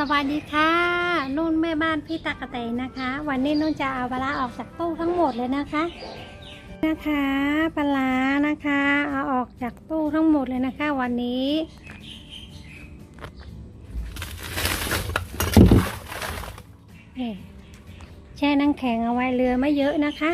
สวัสดีค่ะนุ่นแม่บ้านพี่ตากกะเตยนะคะ วันนี้นุ่นจะเอาปลาออกจากตู้ทั้งหมดเลยนะคะ นะคะปลานะคะเอาออกจากตู้ทั้งหมดเลยนะคะ วันนี้นี่แช่น้ำแข็งเอาไว้เรือไม่เยอะนะคะ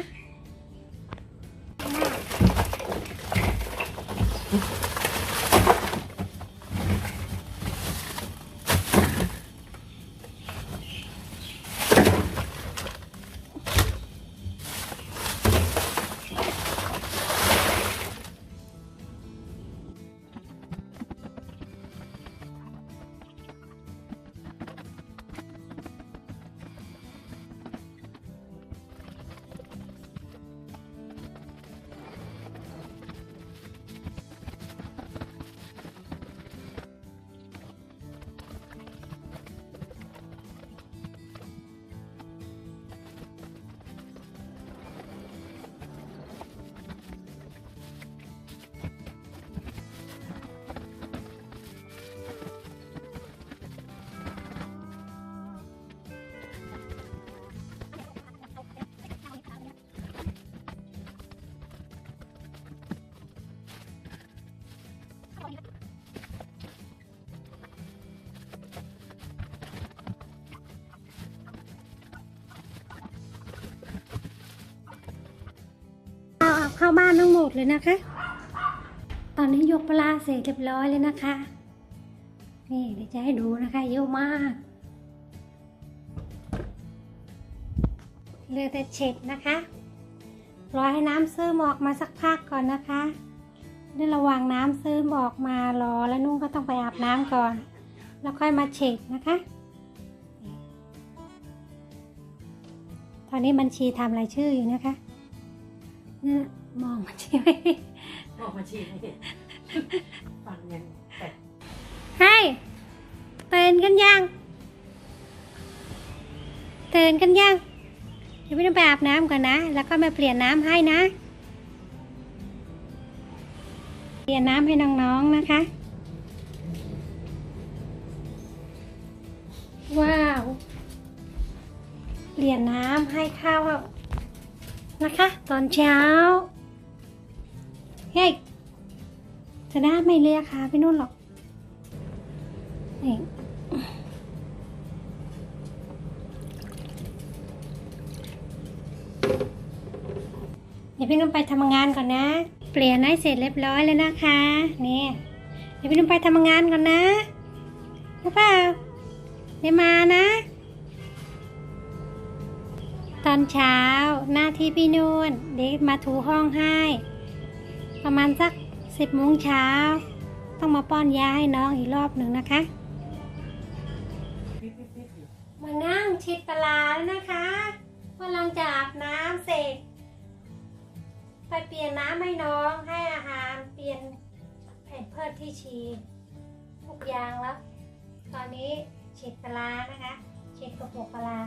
ดเลยนะคะ ตอนนี้ยกปลาเสร็จเรียบร้อยเลยนะคะ นี่เดี๋ยวจะให้ดูนะคะเยอะมากเหลือแต่เช็ดนะคะรอให้น้ำซึมออกมาสักพักก่อนนะคะในระหว่างน้ำซึมออกมารอแล้วนุ่งก็ต้องไปอาบน้ำก่อน แล้วค่อยมาเช็ดนะคะ ตอนนี้บัญชีทำรายชื่ออยู่นะคะนี่ มองบัญชีไม่บอกมาชีให้ฟังยังแต่ให้ตื่นกันยังตื่นกันยังเดี๋ยวพี่ต้องไปอาบน้ำก่อนนะ แล้วก็มาเปลี่ยนน้ำให้นะ เปลี่ยนน้ำให้น้องๆนะคะ ว้าว เปลี่ยนน้ำให้ข้าวนะคะ ตอนเช้า เฮ้ยจะได้ไม่เลียขาไปนู่นหรอกนี่เดี๋ยวพี่นุ่มไปทำงานก่อนนะ เปลี่ยนให้เสร็จเรียบร้อยเลยนะคะนี่เดี๋ยวพี่นุ่มไปทำงานก่อนนะรู้เปล่าเดี๋ยวมานะ ตอนเช้าหน้าที่พี่นุ่นเด็กมาถูห้องให้ ประมาณสักสิบโมงเช้า ต้องมาป้อนยาให้น้องอีกรอบหนึ่งนะคะ มานั่งชิดปลาแล้วนะคะกำลังจะอาบน้ำเสร็จ ไปเปลี่ยนน้ำให้น้องให้อาหารเปลี่ยนแผ่นเพิดที่ฉีดทุกอย่างแล้ว ตอนนี้ฉีดปลานะคะฉีดกระปุกปลา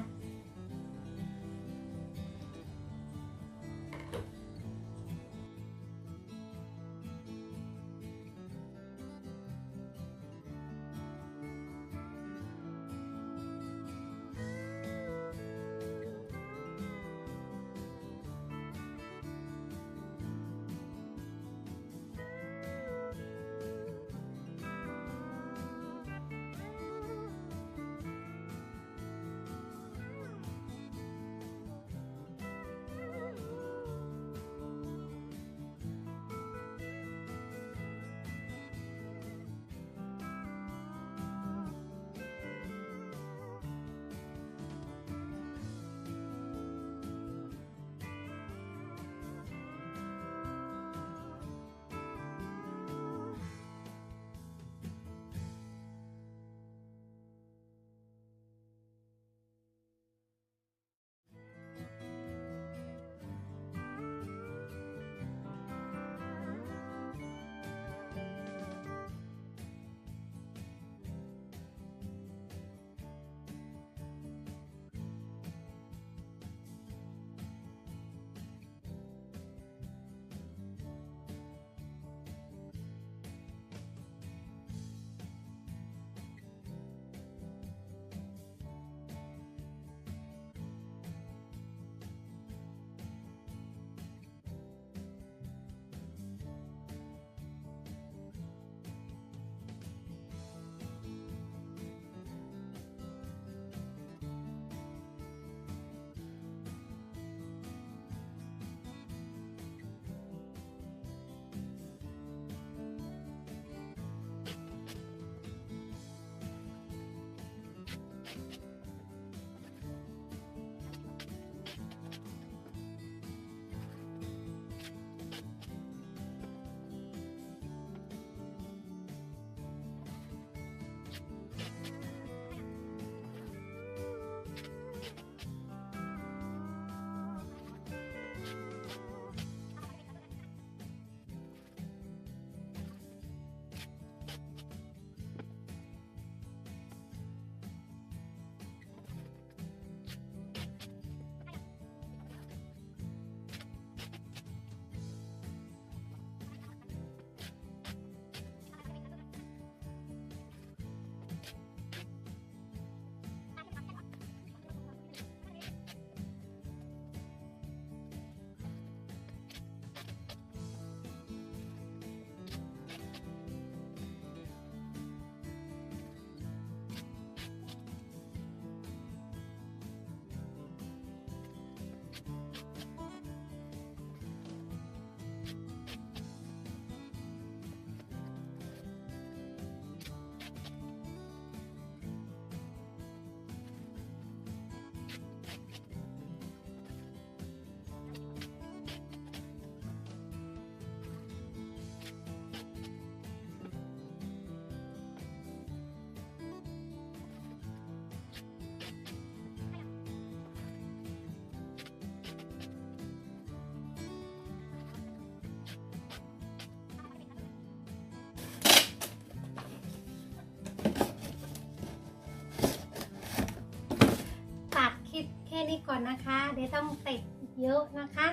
อนนะคะ เดี๋ยวต้องติดเยอะนะคะ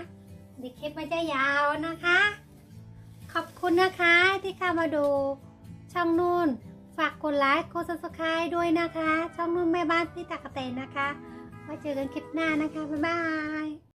เดี๋ยวคลิปมันจะยาวนะคะ ขอบคุณนะคะที่เข้ามาดูช่องนุ่น ฝากกดไลค์กดซับสไคร b e ด้วยนะคะ ช่องนุ่นแม่บ้านพี่ตากกะเตนนะคะไว้เจอกันคลิปหน้านะคะ บ๊ายบาย